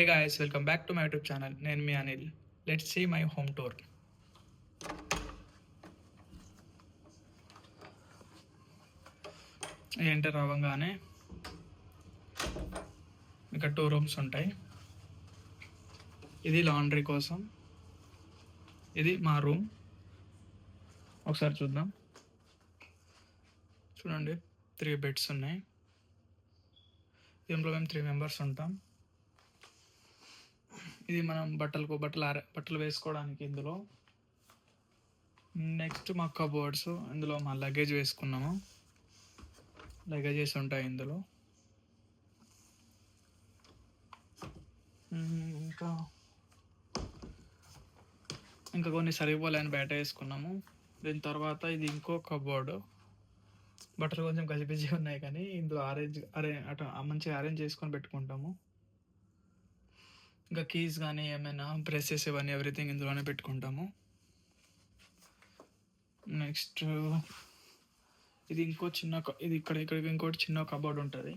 Hey guys welcome back to my YouTube channel నేను మీ Anil. Let's see my home tour enter అవ్వగానే ఇక్కడ two rooms ఉంటాయి. ఇది laundry కోసం. ఇది మా రూమ్ ఒకసారి చూద్దాం. చూడండి త్రీ బెడ్స్ ఉన్నాయి. దీంట్లో మేము త్రీ మెంబర్స్ ఉంటాం. ఇది మనం బట్టలకు బట్టలు ఆర బట్టలు వేసుకోవడానికి ఇందులో. నెక్స్ట్ మా కబోర్డ్స్ ఇందులో మా లగేజ్ వేసుకున్నాము. లగేజెస్ ఉంటాయి ఇందులో. ఇంకా ఇంకా కొన్ని సరిపోలేని బయట వేసుకున్నాము. దీని తర్వాత ఇది ఇంకో కబోర్డు బట్టలు కొంచెం గజిబిజి ఉన్నాయి కానీ ఇందులో అరేంజ్ అరే అటు మంచిగా అరేంజ్ చేసుకొని పెట్టుకుంటాము. ఇంకా కీస్ కానీ ఏమైనా బ్రెసెస్ ఇవన్నీ ఎవ్రీథింగ్ ఇందులోనే పెట్టుకుంటాము. నెక్స్ట్ ఇది ఇంకో చిన్న క- ఇది ఇక్కడ ఇక్కడ ఇంకోటి చిన్న కబోర్డ్ ఉంటుంది.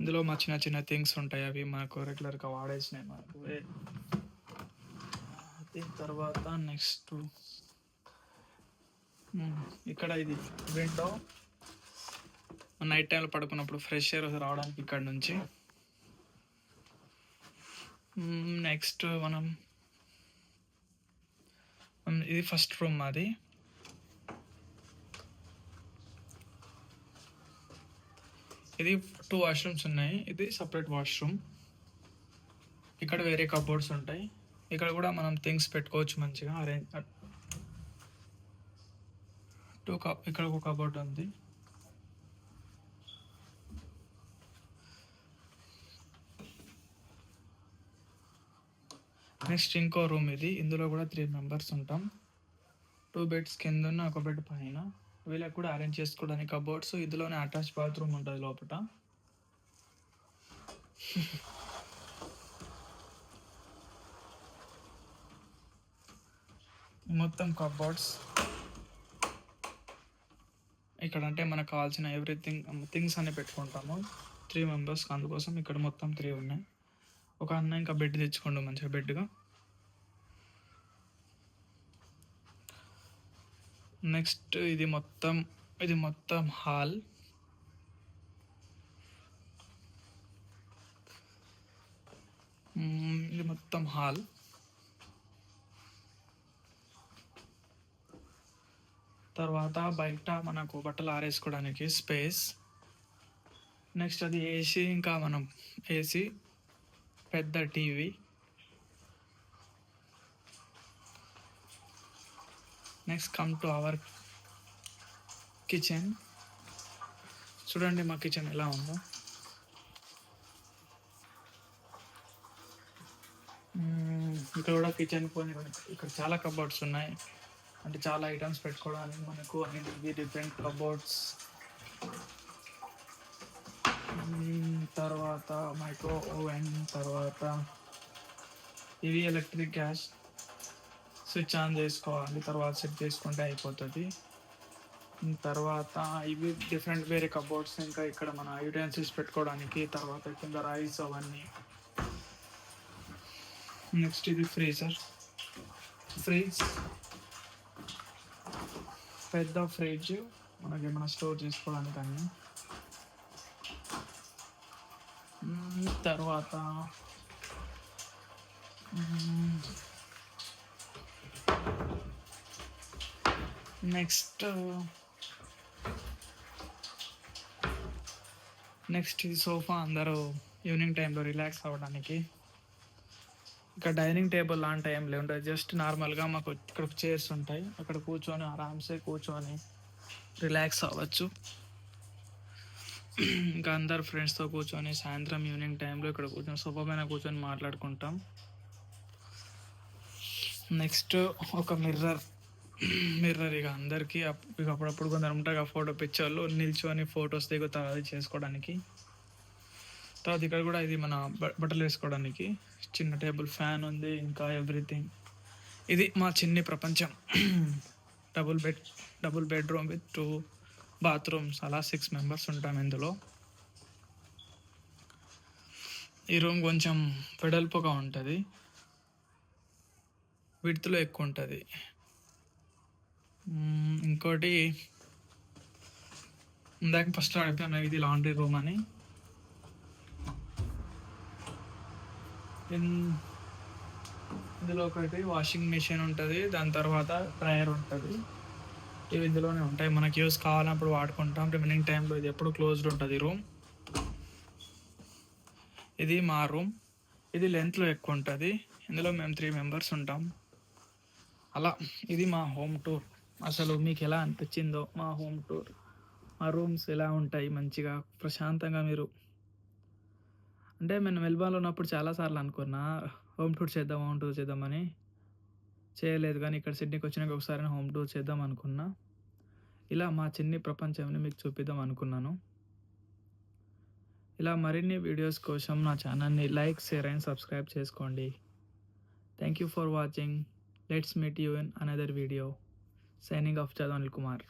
ఇందులో మా చిన్న చిన్న థింగ్స్ ఉంటాయి అవి మనకు రెగ్యులర్గా వాడేసినాయి మనకు. దీని తర్వాత నెక్స్ట్ ఇక్కడ ఇది విండో నైట్ టైంలో పడుకున్నప్పుడు ఫ్రెష్ ఎయిర్ రావడానికి ఇక్కడ నుంచి. నెక్స్ట్ మనం ఇది ఫస్ట్ రూమ్ అది ఇది టూ వాష్రూమ్స్ ఉన్నాయి. ఇది సపరేట్ వాష్రూమ్ ఇక్కడ వేరే కబోర్డ్స్ ఉంటాయి. ఇక్కడ కూడా మనం థింగ్స్ పెట్టుకోవచ్చు మంచిగా. అరేంజ్ టూ కప్ ఇక్కడ ఒక కబోర్డ్ ఉంది. నెక్స్ట్ ఇంకో రూమ్ ఇది. ఇందులో కూడా త్రీ మెంబర్స్ ఉంటాం. టూ బెడ్స్ కింద ఉన్న ఒక బెడ్ పైన. వీళ్ళకి కూడా అరేంజ్ చేసుకోవడానికి కబోర్డ్స్ ఇందులోనే అటాచ్ బాత్రూమ్ ఉంటుంది లోపల మొత్తం కబోర్డ్స్ ఇక్కడ అంటే మనకు కావాల్సిన ఎవ్రీథింగ్ థింగ్స్ అన్ని పెట్టుకుంటాము. త్రీ మెంబర్స్ అందుకోసం ఇక్కడ మొత్తం త్రీ ఉన్నాయి. ఒక అన్న ఇంకా బెడ్ తెచ్చుకోండు మంచిగా బెడ్గా నెక్స్ట్ ఇది మొత్తం ఇది మొత్తం హాల్. ఇది మొత్తం హాల్. తర్వాత బయట మనకు బట్టలు ఆరేసుకోవడానికి స్పేస్. నెక్స్ట్ అది ఏసీ ఇంకా మనం ఏసీ పెద్ద TV. Next come to our kitchen చూడండి మా కిచెన్ ఎలా ఉందో. ఇక్కడ కూడా కిచెన్ కొన్ని ఇక్కడ చాలా కబోర్డ్స్ ఉన్నాయి. అంటే చాలా ఐటమ్స్ పెట్టుకోవడానికి మనకు అనేది డిఫరెంట్ కబోర్డ్స్ తర్వాత మైక్రో ఓవెన్ తర్వాత ఇవి ఎలక్ట్రిక్ గ్యాస్ స్విచ్ ఆన్ చేసుకోవాలి తర్వాత సెట్ చేసుకుంటే అయిపోతుంది. తర్వాత ఇవి డిఫరెంట్ వేరే కబోర్డ్స్ ఇంకా ఇక్కడ మన యూటెన్సిల్స్ పెట్టుకోవడానికి తర్వాత కింద రైస్ అవన్నీ. నెక్స్ట్ ఇది ఫ్రీజర్ ఫ్రిడ్జ్ పెద్ద ఫ్రిడ్జ్ మనకి ఏమైనా స్టోర్ చేసుకోవడానికి అన్ని తర్వాత నెక్స్ట్ నెక్స్ట్ ఇది సోఫా అందరూ ఈవినింగ్ టైంలో రిలాక్స్ అవ్వడానికి. ఇక్కడ డైనింగ్ టేబుల్ లాంటి ఏం లేవు. జస్ట్ నార్మల్గా మాకు ఇక్కడ చైర్స్ ఉంటాయి. అక్కడ కూర్చొని ఆరామ్సే కూర్చొని రిలాక్స్ అవ్వచ్చు. ఇంకా అందరు ఫ్రెండ్స్తో కూర్చొని సాయంత్రం ఈవినింగ్ టైంలో ఇక్కడ కూర్చొని సోఫా పైన కూర్చొని మాట్లాడుకుంటాం. నెక్స్ట్ ఒక మిర్రర్ మిర్రర్ ఇక అందరికీ ఇక అప్పుడప్పుడు కొందరు ఉంటారు ఫోటో పిక్చర్లు నిల్చొని ఫొటోస్ దిగుతారు అది చేసుకోవడానికి. తర్వాత ఇక్కడ కూడా ఇది మన బట్టలు వేసుకోవడానికి. చిన్న టేబుల్ ఫ్యాన్ ఉంది ఇంకా ఎవ్రీథింగ్. ఇది మా చిన్ని ప్రపంచం. Double bed double bedroom with two bathrooms అలా సిక్స్ మెంబర్స్ ఉంటాం ఇందులో. ఈ రూమ్ కొంచెం వెడల్పుగా ఉంటుంది. విడ్త్లో ఎక్కువ ఉంటుంది. ఇంకోటి ఇందాక ఫస్ట్ అడిపాను ఇది లాండ్రీ రూమ్ అని. ఇన్- ఇందులో ఒకటి వాషింగ్ మిషన్ ఉంటుంది దాని తర్వాత డ్రయర్ ఉంటుంది. ఇవి ఇందులోనే ఉంటాయి. మనకి యూస్ కావాలన్నప్పుడు వాడుకుంటాం. రిమైనింగ్ టైంలో ఇది ఎప్పుడు క్లోజ్డ్ ఉంటుంది రూమ్ ఇది మా రూమ్ ఇది లెంత్లో ఎక్కువ ఉంటుంది. ఇందులో మేము త్రీ మెంబర్స్ ఉంటాం. అలా ఇది మా హోమ్ టూర్ అసలు మీకు ఎలా అనిపించిందో మా హోమ్ టూర్ మా రూమ్స్ ఎలా ఉంటాయి? మంచిగా ప్రశాంతంగా మీరు. అంటే నేను మెల్బాన్లో ఉన్నప్పుడు చాలాసార్లు అనుకున్నా హోమ్ టూర్ చేద్దాం హోమ్ టూర్ చేద్దామని. చేయలేదు. కానీ ఇక్కడ సిడ్నీకి వచ్చినాక ఒకసారి హోమ్ టూర్ చేద్దాం అనుకున్నా. ఇలా మా చిన్ని ప్రపంచాన్ని మీకు చూపిద్దాం అనుకున్నాను. ఇలా మరిన్ని వీడియోస్ కోసం నా ఛానల్ని లైక్ షేర్ అండ్ సబ్స్క్రైబ్ చేసుకోండి. Thank you for watching let's meet you in another video signing off जद अनिल कुमार।